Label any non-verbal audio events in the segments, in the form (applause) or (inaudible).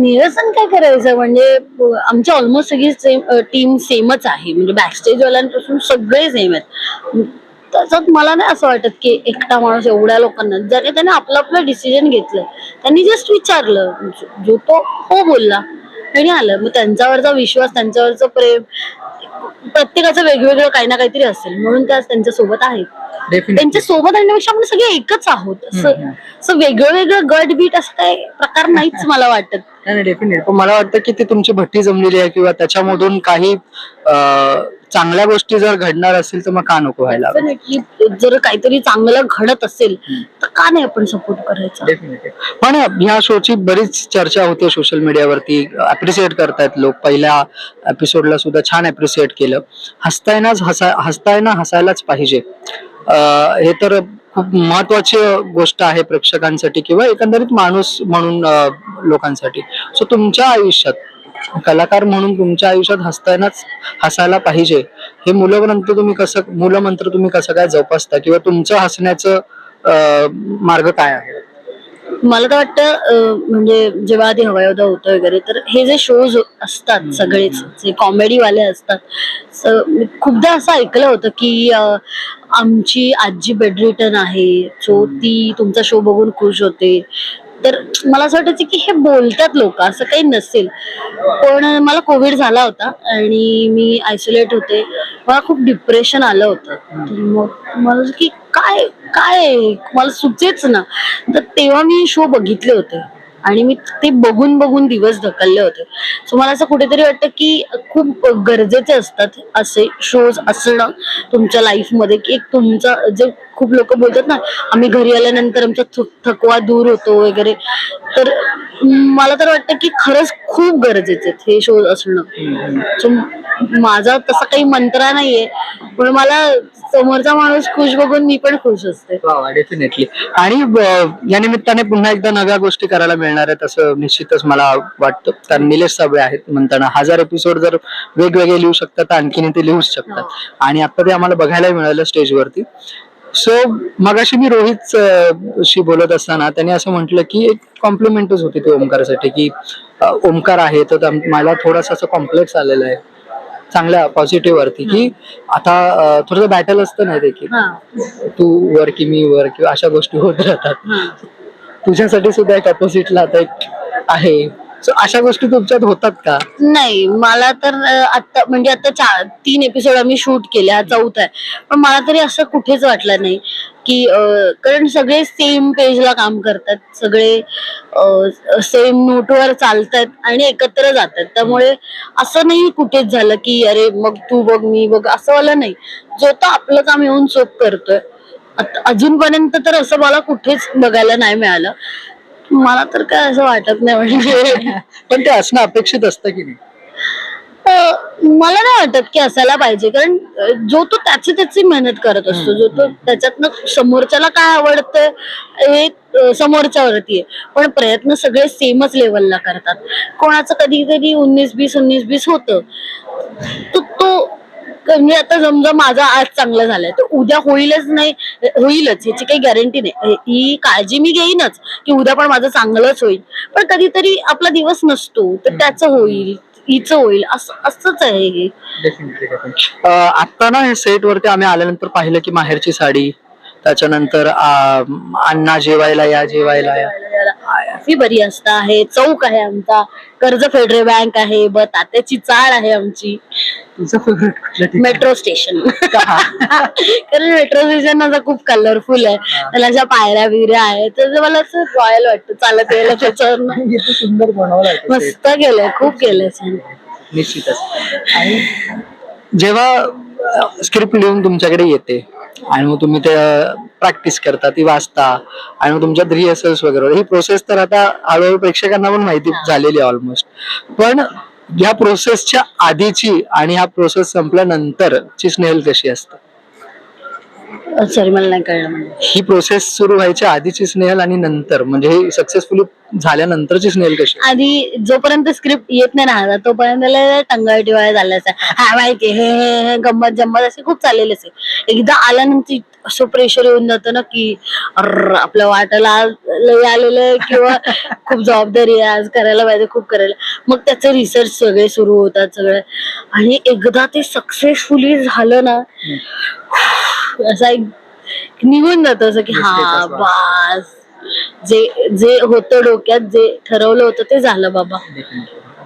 निरसन काय करायचं? म्हणजे आमची ऑलमोस्ट सगळी सेम टीम सेमच आहे. म्हणजे बॅकस्टेज वाल्यांपासून सगळे सेम आहेत. त्याच्यात मला नाही असं वाटत की एकटा माणूस एवढ्या लोकांना जरी त्याने आपलं आपलं डिसिजन घेतलं त्यांनी जस्ट विचारलं. जो- तो हो बोलला आणि आलं. मग त्यांच्यावरचा विश्वास त्यांच्यावरचं प्रेम प्रत्येकाचं वेगवेगळं काही ना काहीतरी असेल. म्हणून त्या त्यांच्यासोबत आहेत. त्यांच्यासोबत आणण्यापेक्षा आपण सगळे एकच आहोत. असं वेगळं वेगळं गट बीट असं काही प्रकार नाहीच मला वाटत. नाही डेफिनेट पण मला वाटतं की ती तुमची भट्टी जमलेली आहे किंवा त्याच्यामधून काही अं, चांगल्या गोष्टी जर घडणार असतील तर मग का नको व्हायला जर काहीतरी चांगलं घडत असेल तर का नाही आपण सपोर्ट करायचा. पण ह्या शोची बरीच चर्चा होते सोशल मीडियावरती अप्रिशिएट करतायत लोक. पहिल्या एपिसोडला सुद्धा छान अप्रिशिएट केलं. हसतायनाच हसा हसतायना हसायलाच पाहिजे. हे तर खूप महत्वाची गोष्ट आहे प्रेक्षकांसाठी किंवा एकंदरीत माणूस म्हणून लोकांसाठी. सो तुमच्या आयुष्यात कलाकार म्हणून तुमच्या आयुष्यात हसतानाच हसायला पाहिजे. हे मूलमंत्र तुम्ही कसं मूलमंत्र तुम्ही कसं काय जोपासता? किंवा तुमचं हसण्याचं मार्ग काय आहे? मला तर वाटतं म्हणजे जेव्हा आधी हवायोदा होतं वगैरे तर हे जे शोज असतात सगळेच जे कॉमेडीवाले असतात स- मी खूपदा असं ऐकलं होतं की आमची आजी बेडरिटन आहे सो ती तुमचा शो बघून खुश होते. तर मला असं वाटायचं की हे बोलतात लोक असं काही नसेल. पण मला कोविड झाला होता आणि मी आयसोलेट होते. मला खूप डिप्रेशन आलं होतं. मग मला की काय काय? मला सुचेच ना. तर तेव्हा मी शो बघितले होते. आणि मी ते बघून बघून दिवस ढकलले होते. सो मला असं कुठेतरी वाटतं की खूप गरजेचे असतात असे शोज असणं तुमच्या लाईफमध्ये की एक तुमचा जे खूप लोक बोलतात ना आम्ही घरी आल्यानंतर आमचा थक- थकवा दूर होतो वगैरे. तर मला तर वाटतं की खरंच खूप गरजेचे आहेत हे शोज असणं. सो माझा तसा काही मंत्रा नाहीये. पण मला समोरचा माणूस खुश बघून मी पण खुश असते. डेफिनेटली आणि या निमित्ताने पुन्हा एकदा नव्या गोष्टी करायला मिळणार आहेत असं निश्चितच मला वाटतं. कारण निलेश साबळे आहेत म्हणताना हजार एपिसोड जर वेगवेगळे लिहू शकतात तर आणखीन ते लिहूच शकतात. आणि आता ते आम्हाला बघायला मिळालं स्टेजवरती. सो मगाशी मी रोहित अं, शी बोलत असताना त्याने असं म्हटलं की एक कॉम्प्लिमेंटच होती ते ओमकारसाठी की अं, ओमकार आहे तर मला थोडासा असं कॉम्प्लेक्स आलेला आहे. चांगल्या पॉझिटिव्ह वरती की आता थोडंसं बॅटल असतं ना हा. तू वर की मी वर किंवा अशा गोष्टी होत राहतात. तुझ्यासाठी सुद्धा एक अपोजिटला आता एक आहे. सो अशा गोष्टी तुमच्यात होतात का? नाही मला तर आता म्हणजे आता चार तीन एपिसोड आम्ही शूट केले हा चौथा आहे. पण मला तरी असं कुठेच वाटलं नाही. की अं, कारण सगळे सेम पेजला काम करतात. सगळे सेम नोटवर चालतात आणि एकत्र जातात. त्यामुळे असं नाही कुठेच झालं की अरे मग तू बघ मी बघ असं वाला नाही. जो तो आपलं काम येऊन चोख करतोय. अजूनपर्यंत तर असं मला कुठेच बघायला नाही मिळालं. मला तर काय असं वाटत नाही म्हणजे. (laughs) पण ते असणं अपेक्षित असतं की नाही? मला नाही वाटत की असायला पाहिजे कारण अ, जो तो त्याची त्याची मेहनत करत असतो जो तो त्याच्यातनं समोरच्याला काय आवडतं हे अ, समोरच्यावरती आहे. पण प्रयत्न सगळे सेमच लेवलला करतात. कोणाचं कधी कधी उन्नीस बीस उन्नीस बीस होतं. तो तो म्हणजे आता समजा माझा आज चांगलं झालंय तर उद्या होईलच नाही होईलच ह्याची काही गॅरंटी नाही. ही काळजी मी घेईनच की उद्या पण माझं चांगलंच होईल. पण कधीतरी आपला दिवस नसतो तर त्याचं होईल. हिचं होईल. असं असंच आहे हे. आता ना हे सेट वरती आम्ही आल्यानंतर पाहिलं की माहेरची साडी त्याच्यानंतर अं, अण्णा जेवायला या जेवायला या. फी बरी असता आहे चौक आहे आमचा. कर्ज फेडरल बँक आहे ब तात्याची चाळ आहे आमची. तुझं फेवरेट कुठलं ठिकाण? मेट्रो स्टेशन कारण मेट्रो स्टेशन माझा खूप कलरफुल आहे. त्याला अशा पायऱ्या बिऱ्या आहेत. तर ते मला असं रॉयल वाटतं. चालत यायला त्याच्यावर (laughs) सुंदर बनवलं आहे ते. set. मस्त केलंय खूप छान. निश्चितच. आणि जेव्हा स्क्रिप्ट लिहून तुमच्याकडे येते आणि मग तुम्ही ते प्रॅक्टिस करता ती वाचता आणि मग तुमच्यात रिहर्सल्स वगैरे. ही प्रोसेस तर आता हळूहळू प्रेक्षकांना पण माहिती झालेली आहे ऑलमोस्ट पण या प्रोसेसच्या आधीची आणि हा प्रोसेस संपल्यानंतरची स्नेहल कशी असते? सॉरी मला नाही कळलं म्हणजे ही प्रोसेस सुरू व्हायच्या आधीची स्नेहल आणि नंतर? म्हणजे हे सक्सेसफुली झाल्यानंतरची स्नेहल कशी? आधी जोपर्यंत स्क्रिप्ट येत नाही ना तोपर्यंत लय टंगळटिवाळा झाल्याचा हा माहिती हे हे हे गंमत जम्मत असे खूप चाललेलेच आहे एकदा आल्यानंतर असं प्रेशर येऊन जातं ना की अर्र आपल्या वाटाला आज लय आलेलं आहे किंवा (laughs) खूप जबाबदारी आहे आज करायला पाहिजे खूप करायला. मग त्याचे रिसर्च सगळे सुरू होतात सगळे. आणि एकदा ते सक्सेसफुली झालं ना असा एक निघून जातं असं की हा. बास. जे जे होतं डोक्यात जे ठरवलं होतं ते झालं बाबा.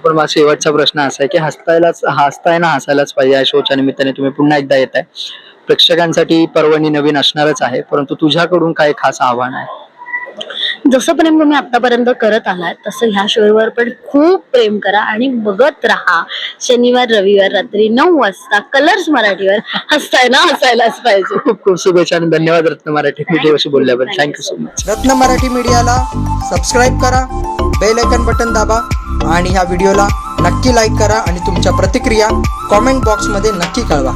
पण माझा शेवटचा प्रश्न असा आहे की हसतायलाच हसताय ना हसायलाच पाहिजे या शोच्या निमित्ताने तुम्ही पुन्हा एकदा येत आहे प्रेक्षकांसाठी पर्वणी नवीन असणारच आहे परंतु तुझ्याकडून काय खास आव्हान आहे. जसं प्रेम तुम्ही आतापर्यंत करत आलात तसं ह्या शोवर पण खूप प्रेम करा आणि बघत राहा. शनिवार रविवार रात्री नऊ वाजता कलर्स मराठीवर हसताय ना हसायलाच पाहिजे. खूप खूप शुभेच्छा आणि धन्यवाद रत्न मराठी मीडियाशी बोलल्याबद्दल thank you so much Ratna Marathi मीडियाला सबस्क्राईब करा बेल आयकन बटन दाबा आणि ह्या व्हिडिओला नक्की लाईक करा आणि तुमच्या प्रतिक्रिया कॉमेंट बॉक्समध्ये नक्की कळवा.